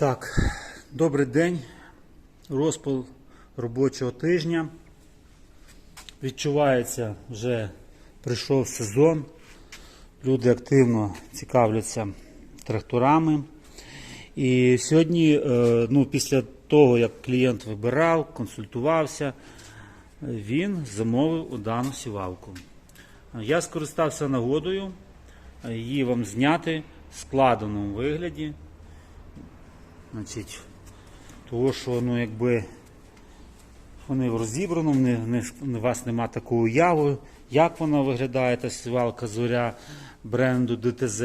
Так, добрий день. Розпал робочого тижня. Відчувається, вже прийшов сезон. Люди активно цікавляться тракторами. І сьогодні, е, ну, після того, як клієнт вибирав, консультувався, він замовив дану сівалку. Я скористався нагодою її вам зняти в складеному вигляді. Значить, того, що ну, якби вони в розібраному, не, у вас нема такої уяви, як вона виглядає, та сівалка зоря бренду ДТЗ.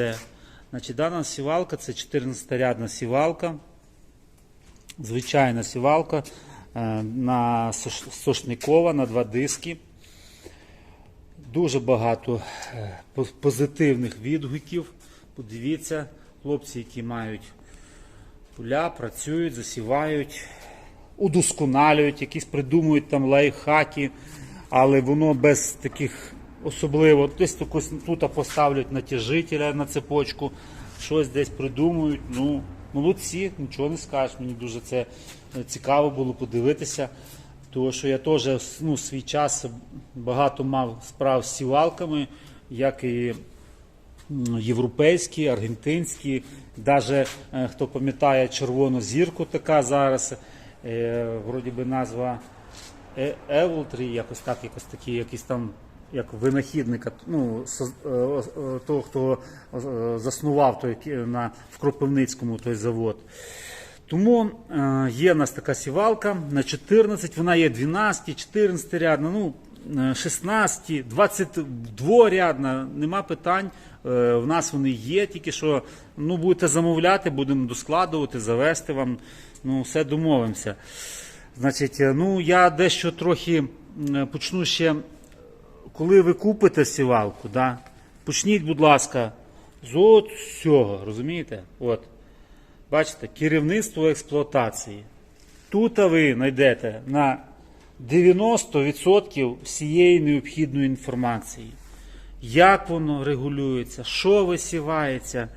Значить, дана сівалка це 14-рядна сівалка, звичайна сівалка е, на сошникова на два диски. Дуже багато е, позитивних відгуків. Подивіться, хлопці, які мають поля, працюють, засівають, удосконалюють, якісь придумують там лайфхаки, але воно без таких особливо. Десь тут поставлять натяжителя на цепочку, щось десь придумують. Ну, молодці, нічого не скажеш. Мені дуже це е, цікаво було подивитися. Тому що я теж ну, свій час багато мав справ з сівалками, як і європейські, аргентинські, навіть хто пам'ятає червону зірку, така зараз, е, вроді би назва Е- Еволтрі, якось так, якось такі, якісь там. Як винахідника, ну, е, е, того, хто е, заснував той на, в Кропивницькому той завод. Тому е, є в нас така сівалка на 14, вона є 12, 14 рядна, ну, е, 16, 22 рядна, нема питань. Е, в нас вони є, тільки що ну, будете замовляти, будемо доскладувати, завести вам, ну, все домовимося. Значить, е, ну, я дещо трохи почну ще, коли ви купите сівалку, да, почніть, будь ласка, з цього, розумієте? От. Бачите, керівництво експлуатації. Тут ви знайдете на 90% всієї необхідної інформації. Як воно регулюється, що висівається.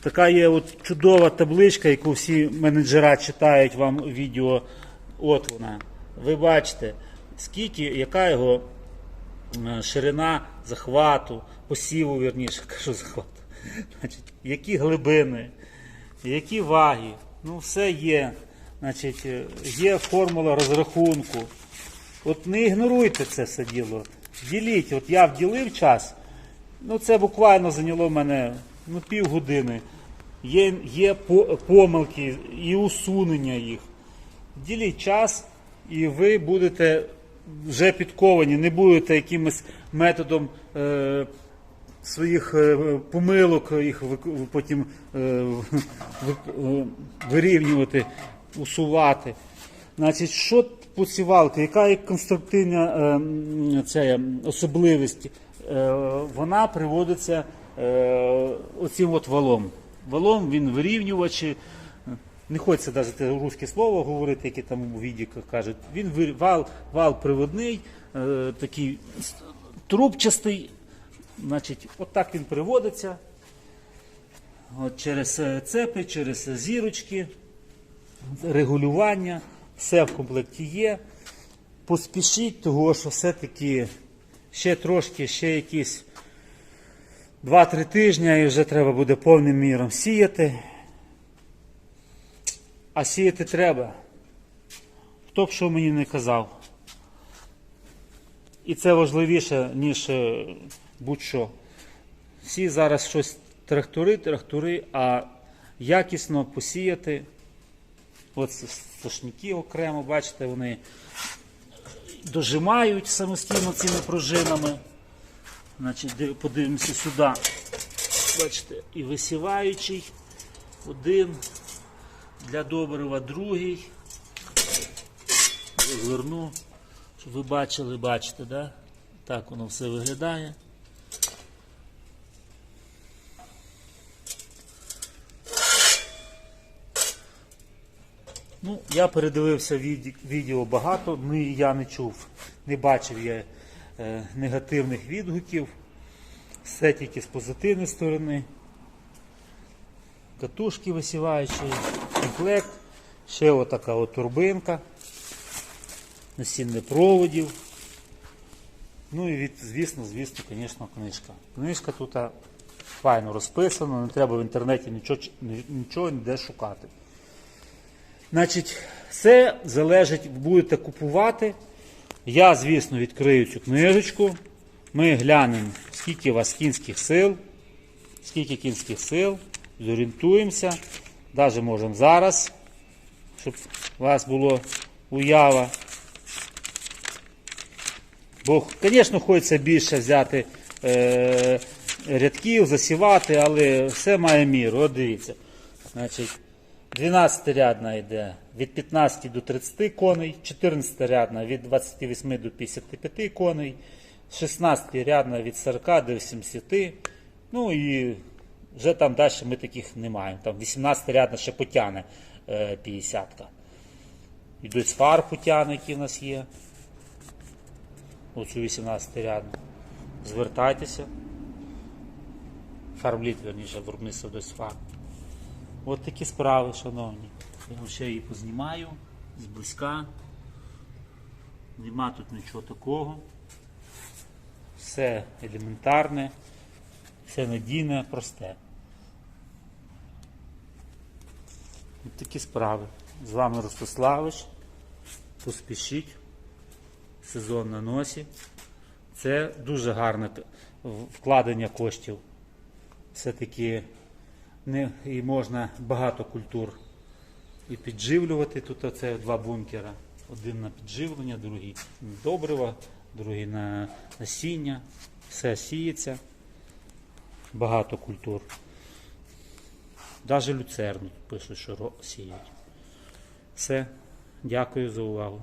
Така є от чудова табличка, яку всі менеджера читають вам відео. От вона. Ви бачите, скільки, яка його е, ширина захвату, посіву, вірніше, кажу захвату. Значить, які глибини, які ваги. Ну, все є. Значить, е, є формула розрахунку. От не ігноруйте це все діло. Діліть. От я вділив час. Ну, це буквально зайняло мене ну, півгодини. Є, є по- помилки і усунення їх. Діліть час, і ви будете вже підковані, не будете якимось методом е, своїх е, помилок їх потім е, е, вирівнювати, усувати. Значить, що по сівалки, яка є конструктивна е, особливість? Е, вона приводиться е, оцим от валом. Валом він вирівнювачі. Не хочеться навіть русське слово говорити, яке там у віді кажуть. Він вир- вал, вал приводний, е, такий трубчастий. Значить, отак він приводиться. От через е, цепи, через зірочки, регулювання, все в комплекті є. Поспішіть, того що все-таки ще трошки, ще якісь 2-3 тижні і вже треба буде повним міром сіяти. А сіяти треба. Хто б що мені не казав. І це важливіше, ніж е, будь-що. Всі зараз щось трактори, трактори, а якісно посіяти. От сошники окремо, бачите, вони дожимають самостійно цими пружинами. Значить, подивимося сюди. Бачите, і висіваючий один для добрива другий. Розверну, щоб ви бачили, бачите, да? так воно все виглядає. Ну, я передивився відео багато, ну я не чув, не бачив я е, негативних відгуків. Все тільки з позитивної сторони. Катушки висіваючі. комплект. Ще отака от турбинка. Насінне проводів. Ну і від, звісно, звісно, звісно, книжка. Книжка тут файно розписана, не треба в інтернеті нічого, нічого ніде шукати. Значить, все залежить, будете купувати. Я, звісно, відкрию цю книжечку. Ми глянемо, скільки у вас кінських сил, скільки кінських сил, зорієнтуємося. Навіть можемо зараз, щоб у вас було уява. Бо, звісно, хочеться більше взяти е, рядків, засівати, але все має міру. От дивіться. Значить, 12 рядна йде від 15 до 30 коней, 14 рядна від 28 до 55 коней, 16 рядна від 40 до 80. Ну і вже там далі ми таких не маємо. Там 18 рядна ще потягне е, 50. -ка. Йдуть фар потягне, які в нас є. Оцю 18 рядну. Звертайтеся. Фармліт, верніше, виробництво до фар. От такі справи, шановні. Я вам ще її познімаю зблизька. Нема тут нічого такого. Все елементарне, все надійне, просте. От такі справи. З вами Ростиславич. Поспішіть. Сезон на носі. Це дуже гарне вкладення коштів. Все-таки не, і можна багато культур і підживлювати. Тут оце два бункера. Один на підживлення, другий на добрива, другий на насіння. Все сіється. Багато культур. Навіть люцерну пишуть, що сіють. Все. Дякую за увагу.